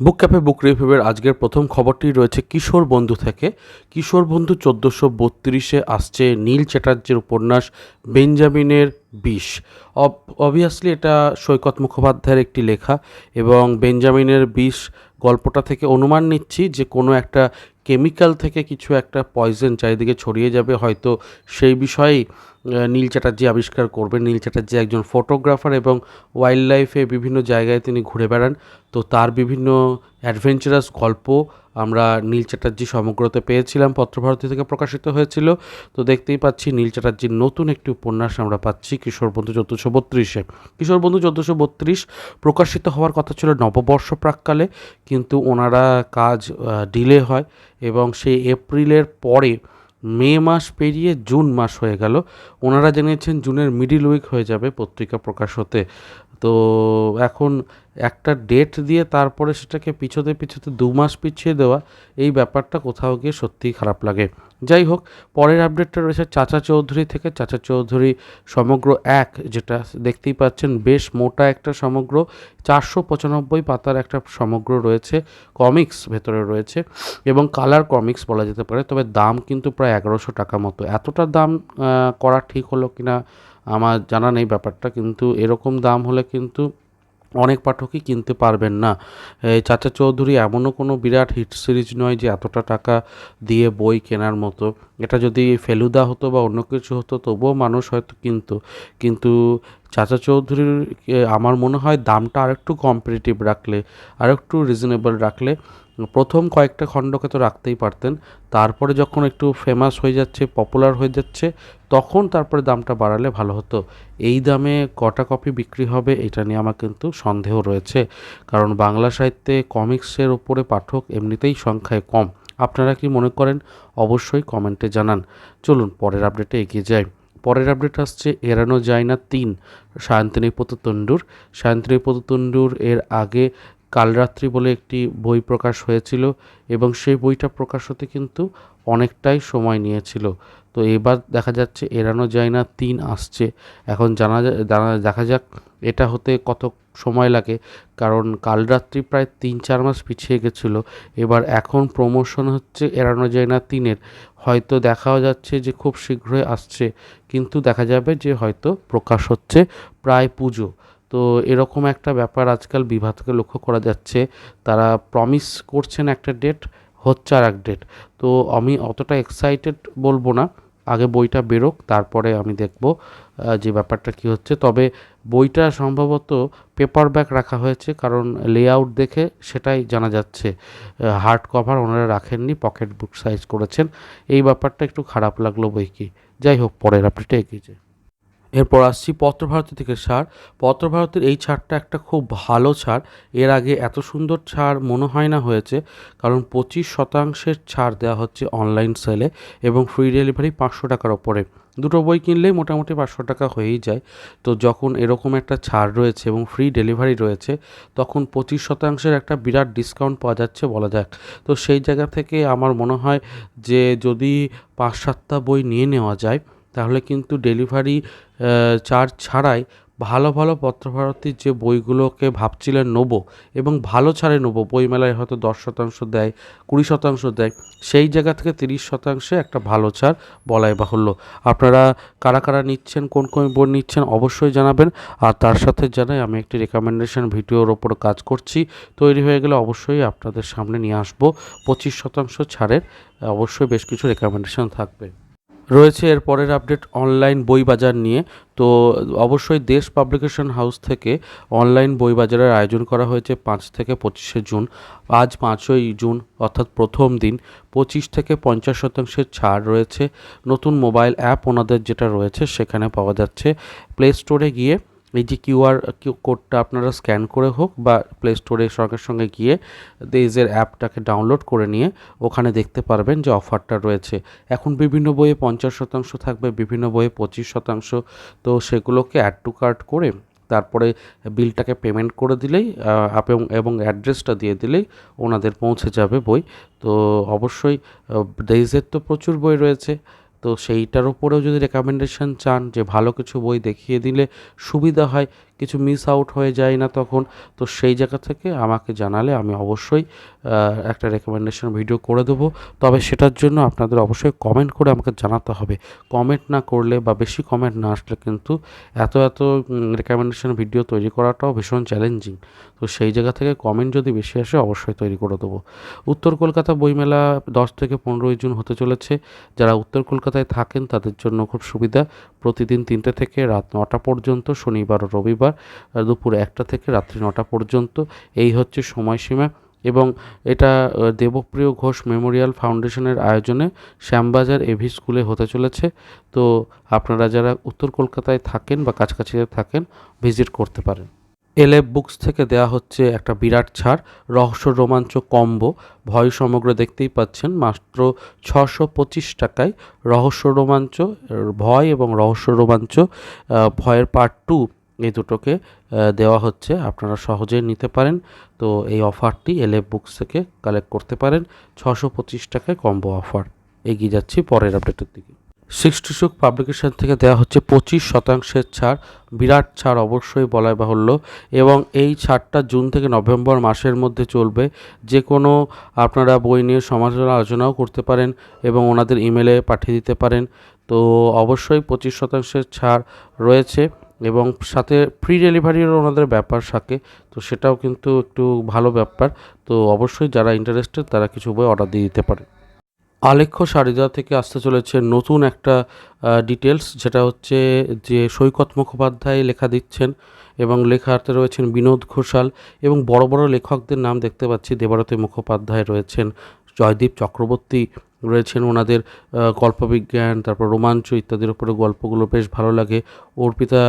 বুক ক্যাপে বুক রিভিউয়ের আজকের প্রথম খবরটি রয়েছে কিশোর বন্ধু থেকে। কিশোর বন্ধু চোদ্দোশো বত্রিশে আসছে নীল চ্যাটার্জির উপন্যাস বেঞ্জামিনের বিষ। অবভিয়াসলি এটা সৈকত মুখোপাধ্যায়ের একটি লেখা এবং বেঞ্জামিনের বিষ গল্পটা থেকে অনুমান নিচ্ছি যে কোনো একটা কেমিক্যাল থেকে কিছু একটা পয়জন চারিদিকে ছড়িয়ে যাবে, হয়তো সেই বিষয়েই নীল চ্যাটার্জি আবিষ্কার করবেন। নীল চ্যাটার্জি একজন ফটোগ্রাফার এবং ওয়াইল্ড লাইফে বিভিন্ন জায়গায় তিনি ঘুরে বেড়ান। তো তার বিভিন্ন অ্যাডভেঞ্চারাস গল্প আমরা নীল চ্যাটার্জি সমগ্রতে পেয়েছিলাম, পত্রভারতী থেকে প্রকাশিত হয়েছিল। তো দেখতেই পাচ্ছি নীল চ্যাটার্জির নতুন একটি উপন্যাস আমরা পাচ্ছি, কিশোর বন্ধু চোদ্দোশো বত্রিশে। কিশোর বন্ধু চোদ্দোশো বত্রিশ প্রকাশিত হওয়ার কথা ছিল নববর্ষ প্রাককালে, কিন্তু ওনারা কাজ ডিলে হয় এবং সেই এপ্রিলের পরে মে মাস পেরিয়ে জুন মাস হয়ে গেল। ওনারা জানিয়েছেন জুনের মিডিল উইক হয়ে যাবে পত্রিকা প্রকাশ হতে। তো এখন একটা ডেট দিয়ে তারপরে সেটাকে পিছোতে পিছোতে দু মাস পিছিয়ে দেওয়া, এই ব্যাপারটা কোথাও গিয়ে সত্যিই খারাপ লাগে। যাই হোক, পরের আপডেটটা রয়েছে চাচা চৌধুরী থেকে। চাচা চৌধুরী সমগ্র এক, যেটা দেখতেই পাচ্ছেন, বেশ মোটা একটা সমগ্র, চারশো পঁচানব্বই পাতার একটা সমগ্র রয়েছে কমিক্স ভেতরে রয়েছে এবং কালার কমিক্স বলা যেতে পারে, তবে দাম কিন্তু প্রায় এগারোশো টাকা মতো। এতটা দাম করা ঠিক হলো কিনা আমার জানা নেই ব্যাপারটা, কিন্তু এরকম দাম হলে কিন্তু অনেক পাঠকই কিনতে পারবেন না। এই চাচা চৌধুরী এমনও কোনো বিরাট হিট সিরিজ নয় যে এতটা টাকা দিয়ে বই কেনার মতো। এটা যদি ফেলুদা হতো বা অন্য কিছু হতো, তবুও মানুষ হয়তো কিনতো। কিন্তু চাচা চৌধুরীর আমার মনে হয় দামটা আরেকটু কম্পিটিটিভ রাখলে, আরেকটু রিজনেবল রাখলে প্রথম কয়েকটা খণ্ডকে তো রাখতেই পারতেন। তারপরে যখন একটু ফেমাস হয়ে যাচ্ছে পপুলার হয়ে যাচ্ছে, তখন তারপরে দামটা বাড়ালে ভালো হতো। এই দামে কটা কপি বিক্রি হবে এটা নিয়ে আমার কিন্তু সন্দেহ রয়েছে। কারণ বাংলা সাহিত্যে কমিক্সের ওপরে পাঠক এমনিতেই সংখ্যায় কম। আপনারা কি মনে করেন? অবশ্যই কমেন্টে জানান। চলুন, পরের আপডেটে এগিয়ে যাই। পরের আপডেট আসছে এড়ানো যায় না তিন সায়ন্তনীপত তণ্ডুর সায়ন্তনীপত তণ্ডুর এর আগে কালরাত্রি বলে একটি বই প্রকাশ হয়েছিল এবং সেই বইটা প্রকাশ হতে কিন্তু অনেকটাই সময় নিয়েছিল। তো এবার দেখা যাচ্ছে এড়ানো যায় না, তিন আসছে। এখন জানা দেখা যাক এটা হতে কত সময় লাগে, কারণ কালরাত্রি প্রায় তিন, চার মাস পিছিয়ে গেছিল। এবার এখন প্রমোশন হচ্ছে এড়ানো যায় না, তিনের। হয়তো দেখাও যাচ্ছে যে খুব শীঘ্রই আসছে, কিন্তু দেখা যাবে যে হয়তো প্রকাশ হচ্ছে প্রায় পুজো। তো এরকম একটা ব্যাপার আজকাল বিভা থেকে লক্ষ্য করা যাচ্ছে। তারা প্রমিস করছেন একটা ডেট হচ্ছে আর এক ডেট তো আমি অতটা এক্সাইটেড বলব না। আগে বইটা বেরোক, তারপরে আমি দেখব যে ব্যাপারটা কি হচ্ছে। তবে বইটা সম্ভবত পেপার ব্যাক রাখা হয়েছে, কারণ লেআউট দেখে সেটাই জানা যাচ্ছে। হার্ড কভার ওনারা রাখেননি পকেট বুক সাইজ করেছেন। এই ব্যাপারটা একটু খারাপ লাগল বই কি যাই হোক, পরের আপডেটে এগিয়ে যায় এরপর আসছি পত্রভারতী থেকে ছাড় পত্রভারতীর এই ছাড়টা একটা খুব ভালো ছাড়। এর আগে এত সুন্দর ছাড় মনে হয় না হয়েছে, কারণ পঁচিশ শতাংশের ছাড় দেওয়া হচ্ছে অনলাইন সেলে এবং ফ্রি ডেলিভারি পাঁচশো টাকার ওপরে। দুটো বই কিনলেই মোটামুটি পাঁচশো টাকা হয়েই যায়। তো যখন এরকম একটা ছাড় রয়েছে এবং ফ্রি ডেলিভারি রয়েছে, তখন পঁচিশ শতাংশের একটা বিরাট ডিসকাউন্ট পাওয়া যাচ্ছে বলা যাক। তো সেই জায়গা থেকে আমার মনে হয় যে যদি পাঁচ সাতটা বই নিয়ে নেওয়া যায় তাহলে কিন্তু ডেলিভারি চার্জ ছাড়াই ভালো ভালো পত্রভারতীর যে বইগুলোকে ভাবছিলেন নেব এবং ভালো ছাড়ে নেব বইমেলায় হয়তো দশ শতাংশ দেয়, কুড়ি শতাংশ দেয়, সেই জায়গা থেকে তিরিশ শতাংশে একটা ভালো ছাড় বলাই বাহুল্য। আপনারা কারা কারা নিচ্ছেন, কোন কোন বই নিচ্ছেন অবশ্যই জানাবেন, আর তার সাথে জানাই আমি একটি রেকমেন্ডেশন ভিডিওর ওপর কাজ করছি, তৈরি হয়ে গেলে অবশ্যই আপনাদের সামনে নিয়ে আসব, পঁচিশ শতাংশ ছাড়ের, অবশ্যই বেশ কিছু রেকমেন্ডেশন থাকবে। রয়েছে এর পরের আপডেট অনলাইন বই বাজার নিয়ে। তো অবশ্যই দেশ পাবলিকেশন হাউস থেকে অনলাইন বই বাজারের আয়োজন করা হয়েছে পাঁচ থেকে পঁচিশে জুন। আজ পাঁচই জুন, অর্থাৎ প্রথম দিন, পঁচিশ থেকে পঞ্চাশ শতাংশের ছাড় রয়েছে। নতুন মোবাইল অ্যাপ ওনাদের যেটা রয়েছে সেখানে পাওয়া যাচ্ছে। প্লে স্টোরে গিয়ে এই যে কিউআর কোডটা আপনারা স্ক্যান করে হোক বা প্লে স্টোরে সঙ্গে সঙ্গে গিয়ে দেজের অ্যাপটাকে ডাউনলোড করে নিয়ে ওখানে দেখতে পারবেন যে অফারটা রয়েছে। এখন বিভিন্ন বইয়ে পঞ্চাশ শতাংশ থাকবে, বিভিন্ন বইয়ে পঁচিশ শতাংশ। তো সেগুলোকে অ্যাড টু কার্ট করে তারপরে বিলটাকে পেমেন্ট করে দিলেই এবং এবং অ্যাড্রেসটা দিয়ে দিলেই ওনাদের পৌঁছে যাবে বই। তো অবশ্যই ডেইজের তো প্রচুর বই রয়েছে। তো সেইটার উপরেও যদি রেকমেন্ডেশন চান যে ভালো কিছু বই দেখিয়ে দিলে সুবিধা হয় কিছু মিস আউট হয়ে যায় না তখন, তো সেই জায়গা থেকে আমাকে জানালে আমি অবশ্যই একটা রেকমেন্ডেশন ভিডিও করে দেবো। তবে সেটার জন্য আপনাদের অবশ্যই কমেন্ট করে আমাকে জানাতে হবে। কমেন্ট না করলে বা বেশি কমেন্ট না আসলে কিন্তু এত এত রেকমেন্ডেশন ভিডিও তৈরি করাটাও ভীষণ চ্যালেঞ্জিং তো সেই জায়গা থেকে কমেন্ট যদি বেশি আসে অবশ্যই তৈরি করে দেবো। উত্তর কলকাতা বইমেলা দশ থেকে পনেরোই জুন হতে চলেছে। যারা উত্তর কলকাতায় থাকেন তাদের জন্য খুব সুবিধা। প্রতিদিন তিনটে থেকে রাত নটা পর্যন্ত, শনিবার ও রবিবার আর দুপুর একটা থেকে রাত্রি নটা পর্যন্ত। এই হচ্ছে সময়সীমা এবং এটা দেবপ্রিয় ঘোষ মেমোরিয়াল ফাউন্ডেশনের আয়োজনে শ্যামবাজার এভি স্কুলে হতে চলেছে। তো আপনারা যারা উত্তর কলকাতায় থাকেন বা কাছাকাছিতে থাকেন, ভিজিট করতে পারেন। এলএফ বুকস থেকে দেয়া হচ্ছে একটা বিরাট ছাড়, রহস্য রোমাঞ্চ কম্বো। ভয় সমগ্র দেখতেই পাচ্ছেন, মাত্র ছশো পঁচিশ টাকায় রহস্য রোমাঞ্চ, ভয় এবং রহস্য রোমাঞ্চ ভয়ের পার্ট টু এই দুটোকে দেওয়া হচ্ছে। আপনারা সহজেই নিতে পারেন। তো এই অফারটি এলএফ বুকস থেকে কালেক্ট করতে পারেন। ছশো পঁচিশ টাকায় কম্বো অফার। এগিয়ে যাচ্ছি পরের আপডেটের দিকে। সিক্সটি সুক পাবলিকেশন থেকে দেওয়া হচ্ছে পঁচিশ শতাংশের ছাড়। বিরাট ছাড় অবশ্যই বলাই বাহুল্য। এবং এই ছাড়টা জুন থেকে নভেম্বর মাসের মধ্যে চলবে। যে কোনো আপনারা বই নিয়ে সমালোচনা আলোচনাও করতে পারেন এবং ওনাদের ইমেলে পাঠিয়ে দিতে পারেন। তো অবশ্যই পঁচিশ শতাংশের ছাড় রয়েছে। এবং সাথে ফ্রি ডেলিভারিরও ওনাদের ব্যাপার থাকে, তো সেটাও কিন্তু একটু ভালো ব্যাপার। তো অবশ্যই যারা ইন্টারেস্টেড তারা কিছু বই অর্ডার দিয়ে দিতে পারে। আলেখ্য সারিদা থেকে আসতে চলেছে নতুন একটা ডিটেলস যেটা হচ্ছে যে সৈকত মুখোপাধ্যায় লেখা দিচ্ছেন এবং লেখাতে রয়েছেন বিনোদ ঘোষাল এবং বড় বড় লেখকদের নাম দেখতে পাচ্ছি। দেবারতী মুখোপাধ্যায় রয়েছেন, জয়দীপ চক্রবর্তী রয়েছেন ওনাদের কল্পবিজ্ঞান, তারপর রোমাঞ্চ ইত্যাদির উপরে গল্পগুলো বেশ ভালো লাগে। অর্পিতা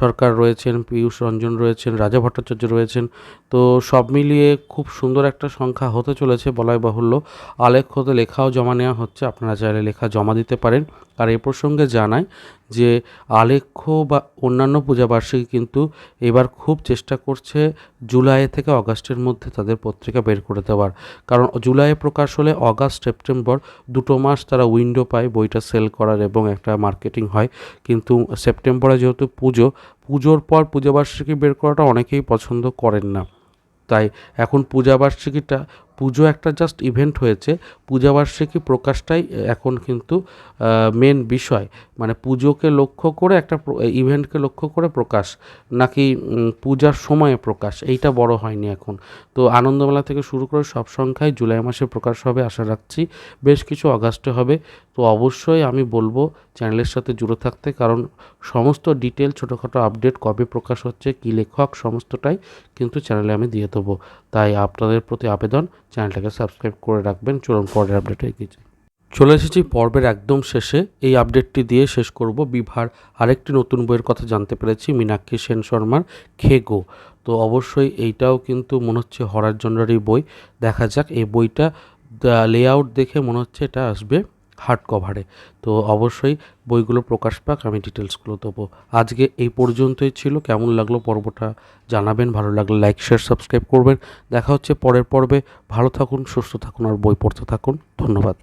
সরকার রয়েছেন, পীয়ূষ রঞ্জন রয়েছেন, রাজা ভট্টাচার্য রয়েছেন। তো সব মিলিয়ে খুব সুন্দর একটা সংখ্যা হতে চলেছে বলাই বাহুল্য। আলেখ্যতে লেখাও জমা নেওয়া হচ্ছে, আপনারা চাইলে লেখা জমা দিতে পারেন। আর এ প্রসঙ্গে জানাই যে আলেখ্য বা অন্যান্য পূজাবার্ষিকী কিন্তু এবার খুব চেষ্টা করছে জুলাই থেকে অগাস্টের মধ্যে তাদের পত্রিকা বের করে দেওয়ার। কারণ জুলাইয়ে প্রকাশ হলে অগাস্ট, সেপ্টেম্বর দুটো মাস তারা উইন্ডো পায়, বইটা সেল করার এবং একটা মার্কেটিং হয়। কিন্তু সেপ্টেম্বরে যেহেতু পুজো, পুজোর পর পূজাবার্ষিকী বের করাটা অনেকেই পছন্দ করেন না। তাই এখন পূজাবার্ষিকীটা পুজো একটা জাস্ট ইভেন্ট হয়েছে। পূজাবার্ষিকী প্রকাশটাই এখন কিন্তু মেন বিষয়। মানে পুজোকে লক্ষ্য করে একটা ইভেন্টকে লক্ষ্য করে প্রকাশ, নাকি পূজার সময়ে প্রকাশ, এইটা বড় হয়নি এখন। তো আনন্দমেলা থেকে শুরু করে সব সংখ্যায় জুলাই মাসে প্রকাশ হবে আশা রাখছি, বেশ কিছু অগাস্টে হবে। তো অবশ্যই আমি বলব চ্যানেলের সাথে জুড়ে থাকতে, কারণ সমস্ত ডিটেল ছোটোখাটো আপডেট কবে প্রকাশ হচ্ছে, কী লেখক, সমস্তটাই কিন্তু চ্যানেলে আমি দিয়ে দেবো। তাই আপনাদের প্রতি আবেদন চ্যানেলটাকে সাবস্ক্রাইব করে রাখবেন। চলুন পরের আপডেট এগিয়ে যাই। চলে এসেছি পর্বের একদম শেষে। এই আপডেটটি দিয়ে শেষ করব বিভার আরেকটি নতুন বইয়ের কথা জানতে পেরেছি, মীনাক্ষী সেন শর্মার খেগো। তো অবশ্যই এইটাও কিন্তু মনে হচ্ছে হরার জন্যেরই বই। দেখা যাক, এই বইটা লেআউট দেখে মনে হচ্ছে এটা আসবে। হার্ড কভারে তো অবশ্যই বইগুলো প্রকাশ পাক, আমি ডিটেলসগুলো দেবো। আজকে এই পর্যন্তই ছিল। কেমন লাগল পর্বটা জানাবেন। ভালো লাগলে লাইক শেয়ার সাবস্ক্রাইব করবেন। দেখা হচ্ছে পরের পর্বে। ভালো থাকুন, সুস্থ থাকুন আর বই পড়তে থাকুন। ধন্যবাদ।